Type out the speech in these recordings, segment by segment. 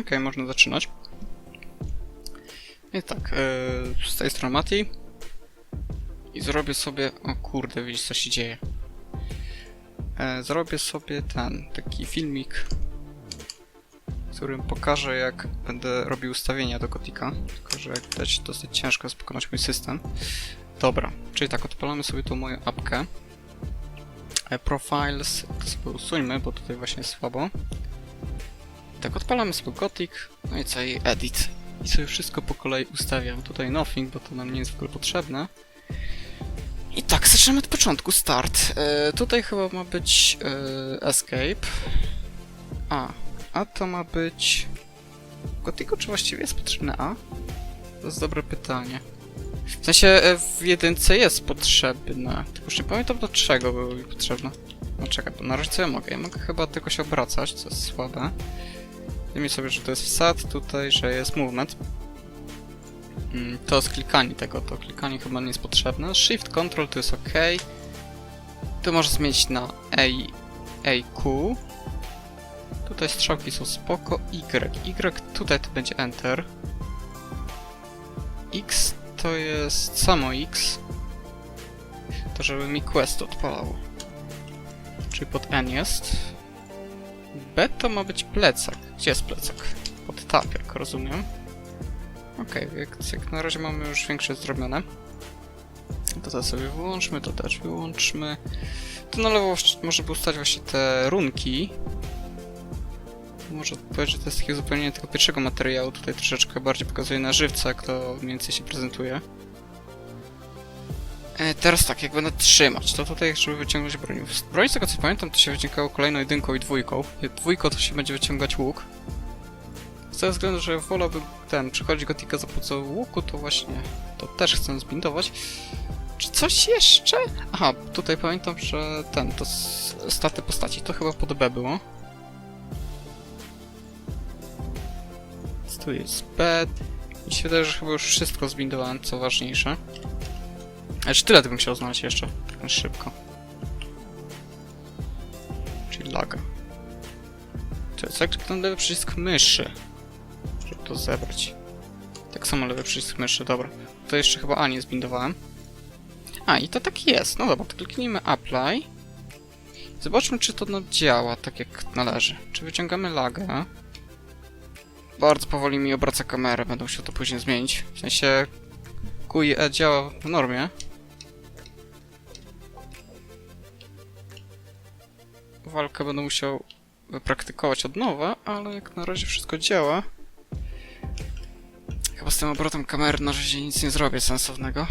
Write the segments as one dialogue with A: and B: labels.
A: Okej, można zaczynać. I tak, yy, z tej strony Mati. I zrobię sobie... O kurde, widzisz co się dzieje. E, zrobię sobie ten, taki filmik, w którym pokażę jak będę robił ustawienia do Gotika. Tylko, że jak widać dosyć ciężko jest pokonać mój system. Dobra, czyli tak, odpalamy sobie tą moją apkę. E, Profiles, sobie usuńmy, bo tutaj właśnie jest słabo. Tak, odpalamy sobie Gothic, no i co i Edit. I sobie wszystko po kolei ustawiam. Tutaj Nothing, bo to nam nie jest w ogóle potrzebne. I tak, zaczynamy od początku, start. E, tutaj chyba ma być e, Escape. A, a to ma być... W Gothicu czy właściwie jest potrzebne A? To jest dobre pytanie. W sensie e, w jedynce jest potrzebne, tylko już nie pamiętam do czego były potrzebne. No czekaj, bo na razie co ja mogę? Ja mogę chyba tylko się obracać, co jest słabe. Wiemy sobie, że to jest wsad, tutaj, że jest movement. Mm, To jest klikanie tego, to klikanie chyba nie jest potrzebne. Shift Control to jest ok. Tu możesz zmienić na A, AQ. Tutaj strzałki są spoko. Y. Y tutaj to będzie Enter. X to jest samo X. To żeby mi quest odpalało. Czyli pod N jest. To ma być plecak. Gdzie jest plecak? Pod tab, jak rozumiem. Okej, jak, jak na razie mamy już większe zrobione. To to sobie wyłączmy, to też wyłączmy. Tu na lewo może by ustać właśnie te runki. Może powiedzieć, że to jest takie uzupełnienie tego pierwszego materiału. Tutaj troszeczkę bardziej pokazuje na żywca, jak to mniej więcej się prezentuje. E, teraz tak, jak będę trzymać, to tutaj, żeby wyciągnąć broń. Broń, z tego co pamiętam, to się wyciągało kolejną jedynką i dwójką. Dwójką to się będzie wyciągać łuk. Z tego względu, że wolałbym ten, przychodzić gotika za pomocą łuku, to właśnie to też chcę zbindować. Czy coś jeszcze? Aha, tutaj pamiętam, że ten, to staty postaci, to chyba pod B było. Tu jest B. Mi się wydaje, że chyba już wszystko zbindowałem, co ważniejsze. Ale tyle bym chciał znaleźć jeszcze, tak szybko. Czyli laga. To jest jak ten lewy przycisk myszy, żeby to zebrać. Tak samo lewy przycisk myszy, dobra. To jeszcze chyba A nie zbindowałem. A, i to tak jest. No dobra, to kliknijmy Apply. Zobaczmy, czy to działa tak jak należy. Czy wyciągamy lagę? Bardzo powoli mi obraca kamerę, będę musiał to później zmienić. W sensie QI E działa w normie. Walkę będę musiał wypraktykować od nowa, ale jak na razie wszystko działa. Chyba z tym obrotem kamery na razie nic nie zrobię sensownego.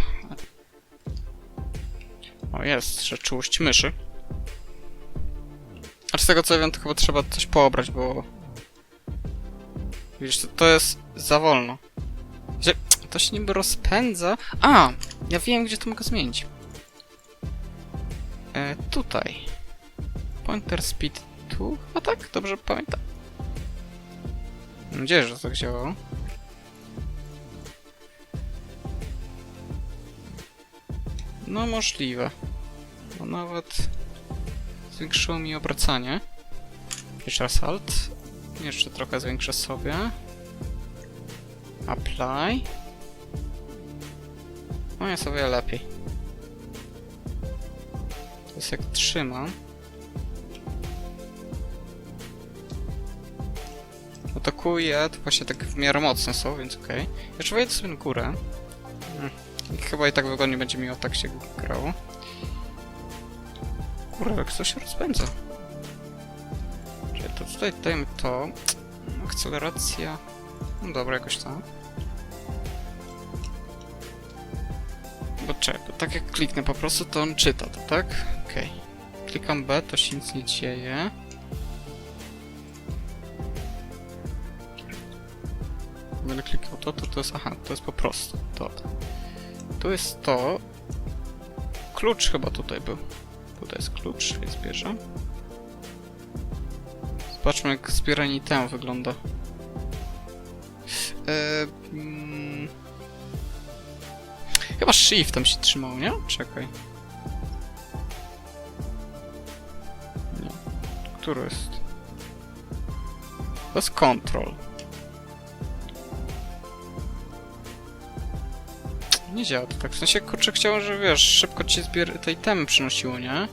A: O, jest, że czułość myszy. A z tego co wiem, to chyba trzeba coś poobrać, bo... Widzisz, to, to jest za wolno. Gdzie... To się niby rozpędza... A! Ja wiem, gdzie to mogę zmienić. E, tutaj. Pointer speed tu? A tak? Dobrze pamiętam. Nadzieję, że to tak działało. No możliwe. Bo nawet zwiększyło mi obracanie. Jeszcze raz alt. Jeszcze trochę zwiększę sobie. Apply. No jest wiele lepiej. To jest jak trzymam. No to właśnie tak w miarę mocne są, więc okej. Jeszcze wejdę sobie na górę. Hmm. Chyba i tak wygodnie będzie mi o tak się grało. Kurde, jak to się rozpędza. Czyli to tutaj dajmy to. Akceleracja. No dobra, jakoś tak. Bo czekaj, tak jak kliknę po prostu, to on czyta to, tak? Okej. Klikam B, to się nic nie dzieje. Będę klikał to, to to jest... Aha, to jest po prostu. Dobra. Tu jest to. Klucz chyba tutaj był. Tutaj jest klucz, więc bierze. Zobaczmy jak zbieranie itemu wygląda. Eee, mm, Chyba shiftem się trzymał, nie? Czekaj. Nie. Który jest? To jest control. Nie działa to tak. W sensie, kurczę, chciałem, że wiesz, szybko ci zbier tej temy przynosiło, nie?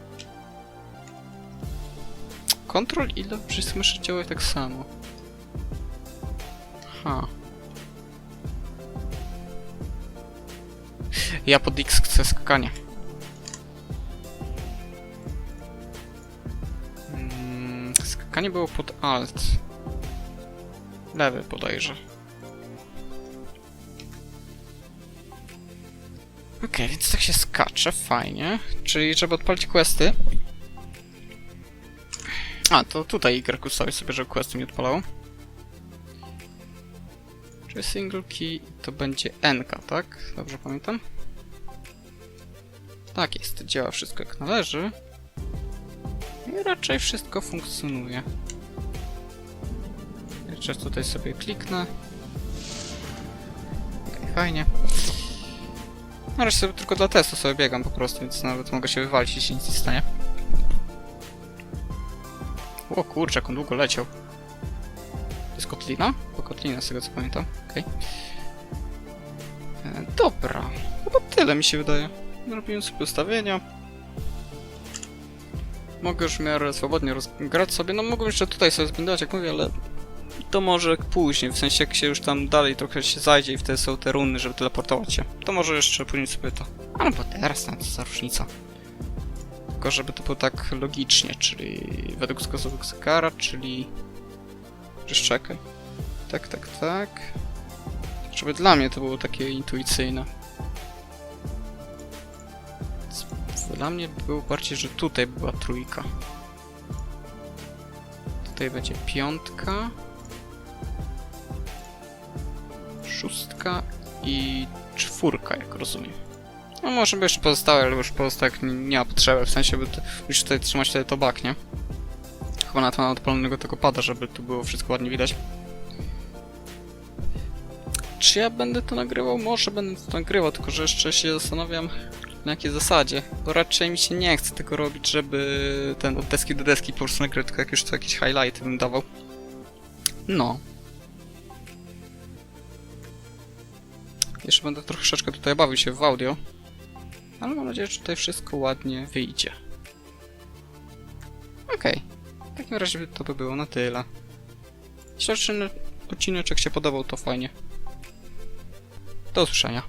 A: Kontrol i left przycisk myszy działają tak samo. Ha. Ja pod X chcę skakanie. Mm, skakanie było pod Alt. Lewy podejrzę. Okej, więc tak się skacze, fajnie. Czyli żeby odpalić questy. A, to tutaj Y ustawię sobie, żeby questy mi odpalało. Czyli single key to będzie NK, tak? Dobrze pamiętam? Tak jest, działa wszystko jak należy. I raczej wszystko funkcjonuje. Jeszcze tutaj sobie kliknę. Okej, fajnie. Razie sobie tylko dla testu sobie biegam po prostu, więc nawet mogę się wywalić, jeśli nic nie stanie. O kurczę, jak on długo leciał. To jest kotlina? Po kotlina, z tego co pamiętam. Okej. E, Dobra, chyba tyle mi się wydaje. Zrobiłem sobie ustawienia. Mogę już w miarę swobodnie rozgrać sobie. No mogłem jeszcze tutaj sobie zbindować, jak mówię, ale to może później, w sensie jak się już tam dalej trochę się zajdzie i wtedy są te runy, żeby teleportować się. To może jeszcze później sobie to. Ale bo teraz tam to za różnica. Tylko żeby to było tak logicznie, czyli według wskazówek Zakara, czyli... Przecież czekaj. Tak, tak, tak. Żeby dla mnie to było takie intuicyjne. Dla mnie było bardziej, że tutaj była trójka. Tutaj będzie piątka. Szóstka i czwórka, jak rozumiem. No może by jeszcze pozostałe, ale już pozostałych nie, nie ma potrzeby, w sensie by to, już tutaj trzymać tutaj tobak, nie? Chyba na to odpalonego tego pada, żeby tu było wszystko ładnie widać. Czy ja będę to nagrywał? Może będę to nagrywał, tylko że jeszcze się zastanawiam na jakiej zasadzie. Bo raczej mi się nie chce tego robić, żeby ten od deski do deski po prostu nagrywać, tylko jak już to jakieś highlighty bym dawał. No. Jeszcze będę troszeczkę tutaj bawił się w audio. Ale mam nadzieję, że tutaj wszystko ładnie wyjdzie. Okej. W takim razie to by było na tyle. Jeśli odcinek się podobał, to fajnie. Do usłyszenia.